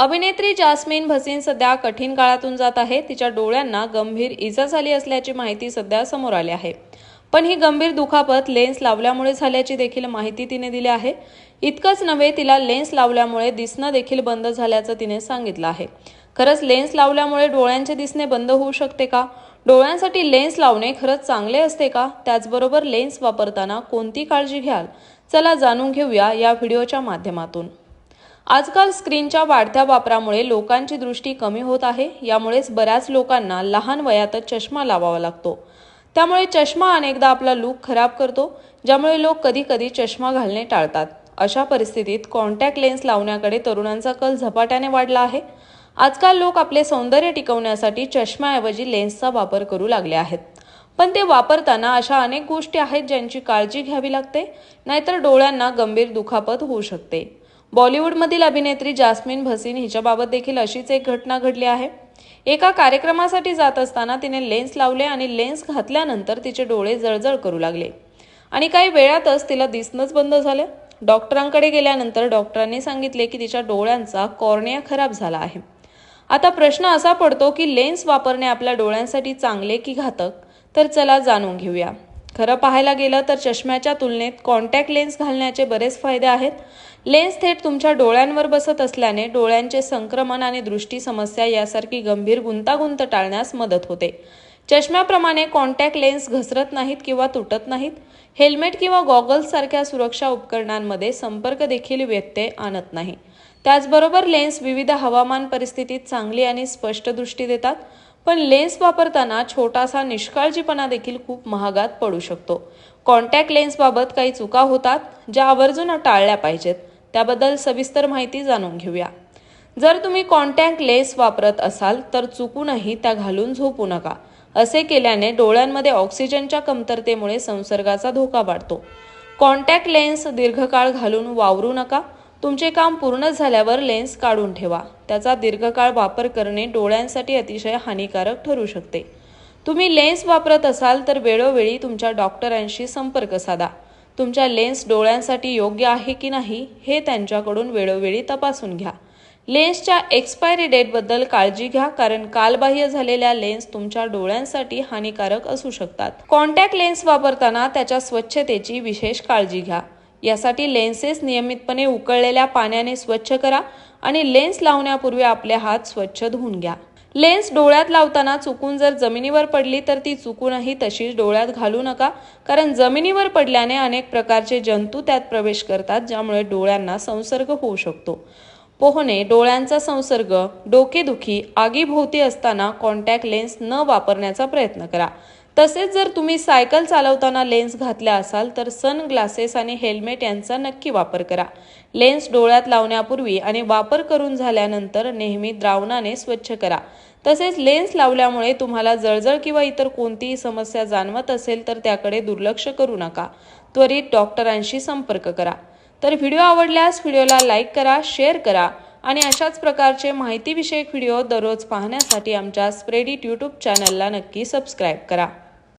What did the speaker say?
अभिनेत्री जास्मिन भसीन सध्या कठीण काळातून जात आहे. तिच्या डोळ्यांना गंभीर इजा झाली असल्याची माहिती सध्या समोर आली आहे. पण ही गंभीर दुखापत लेन्स लावल्यामुळे झाल्याची देखील माहिती तिने दिली आहे. इतकंच नव्हे तिला लेन्स लावल्यामुळे दिसणं देखील बंद झाल्याचं तिने सांगितलं आहे. खरंच लेन्स लावल्यामुळे डोळ्यांचे दिसणे बंद होऊ शकते का? डोळ्यांसाठी लेन्स लावणे खरंच चांगले असते का? त्याचबरोबर लेन्स वापरताना कोणती काळजी घ्याल? चला जाणून घेऊया या व्हिडिओच्या माध्यमातून. आजकाल स्क्रीनच्या वाढत्या वापरामुळे लोकांची दृष्टी कमी होत आहे. यामुळेच बऱ्याच लोकांना लहान वयातच चष्मा लावावा लागतो. त्यामुळे चष्मा अनेकदा आपला लूक खराब करतो ज्यामुळे लोक कधी कधी चष्मा घालणे टाळतात. अशा परिस्थितीत कॉन्टॅक्ट लेन्स लावण्याकडे तरुणांचा कल झपाट्याने वाढला आहे. आजकाल लोक आपले सौंदर्य टिकवण्यासाठी चष्म्याऐवजी लेन्सचा वापर करू लागले आहेत. पण ते वापरताना अशा अनेक गोष्टी आहेत ज्यांची काळजी घ्यावी लागते नाहीतर डोळ्यांना गंभीर दुखापत होऊ शकते. बॉलिवूडमधील अभिनेत्री जास्मिन भसीन हिच्याबाबत देखील अशीच एक घटना घडली आहे. एका कार्यक्रमासाठी जात असताना तिने लेन्स लावले आणि लेन्स घातल्यानंतर तिचे डोळे जळजळ करू लागले. आणि काही वेळातच तिला दिसणंच बंद झालं. डॉक्टरांकडे गेल्यानंतर डॉक्टरांनी सांगितले की तिच्या डोळ्यांचा कॉर्निया खराब झाला आहे. आता प्रश्न असा पडतो की लेन्स वापरणे आपल्या डोळ्यांसाठी चांगले की घातक? तर चला जाणून घेऊया. खरं पाहायला गेलं तर चष्म्याच्या तुलनेत कॉन्टॅक्ट लेन्स घालण्याचे बरेच फायदे आहेत. लेन्स थेट तुमच्या डोळ्यांवर बसत असल्याने डोळ्यांचे संक्रमण आणि दृष्टी समस्या यासारखी गंभीर गुंतागुंत टाळण्यास मदत होते. चष्म्याप्रमाणे कॉन्टॅक्ट लेन्स घसरत नाहीत किंवा तुटत नाहीत. हेल्मेट किंवा गॉगल्ससारख्या सुरक्षा उपकरणांमध्ये संपर्क देखील व्यत्यय आणत नाही. त्याचबरोबर लेन्स विविध हवामान परिस्थितीत चांगली आणि स्पष्ट दृष्टी देतात. पण लेन्स वापरताना छोटासा निष्काळजीपणा देखील खूप महागात पडू शकतो. कॉन्टॅक्ट लेन्सबाबत काही चुका होतात ज्या आवर्जून टाळल्या पाहिजेत. त्याबद्दल सविस्तर माहिती जाणून घेऊया. जर तुम्ही कॉन्टॅक्ट लेन्स वापरत असाल तर चुकूनही त्या घालून झोपू नका. असे केल्याने डोळ्यांमध्ये ऑक्सिजनच्या कमतरतेमुळे संसर्गाचा धोका वाढतो. कॉन्टॅक्ट लेन्स दीर्घकाळ घालून वावरू नका तुमचे काम पूर्ण झाल्यावर लेन्स काढून ठेवा. त्याचा दीर्घकाळ वापर करणे डोळ्यांसाठी अतिशय हानिकारक ठरू शकते. तुम्ही लेन्स वापरत असाल तर वेळोवेळी तुमच्या डॉक्टरांशी संपर्क साधा. तुमच्या लेन्स डोळ्यांसाठी योग्य आहे की नाही हे त्यांच्याकडून वेळोवेळी तपासून घ्या. लेन्सच्या एक्सपायरी डेटबद्दल काळजी घ्या कारण कालबाह्य झालेल्या लेन्स तुमच्या डोळ्यांसाठी हानिकारक असू शकतात. कॉन्टॅक्ट लेन्स वापरताना त्याच्या स्वच्छतेची विशेष काळजी घ्या. यासाठी लेन्सेस नियमितपणे उकळलेल्या पाण्याने स्वच्छ करा आणि लेन्स लावण्यापूर्वी आपले हात स्वच्छ धुवून घ्या. लेन्स डोळ्यात लावताना चुकून जर जमिनीवर पडली तर ती चुकूनही तशीच डोळ्यात घालू नका कारण जमिनीवर पडल्याने अनेक प्रकारचे जंतू त्यात प्रवेश करतात ज्यामुळे डोळ्यांना संसर्ग होऊ शकतो. पोहणे डोळ्यांचा संसर्ग डोकेदुखी आगीभोवती असताना कॉन्टॅक्ट लेन्स न वापरण्याचा प्रयत्न करा. तसेच जर तुम्ही सायकल चालवताना लेन्स घातल्या असाल तर सनग्लासेस आणि हेल्मेट यांचा नक्की वापर करा. लेन्स डोळ्यात लावण्यापूर्वी आणि वापर करून झाल्यानंतर नेहमी द्रावणाने स्वच्छ करा. तसेच लेन्स लावल्यामुळे तुम्हाला जळजळ किंवा इतर कोणतीही समस्या जाणवत असेल तर त्याकडे दुर्लक्ष करू नका. त्वरित डॉक्टरांशी संपर्क करा. तर व्हिडिओ आवडल्यास व्हिडिओला लाईक करा शेअर करा आणि अशाच प्रकारचे माहितीविषयक व्हिडिओ दररोज पाहण्यासाठी आमच्या स्प्रेडिट यूट्यूब चॅनलला नक्की सबस्क्राईब करा.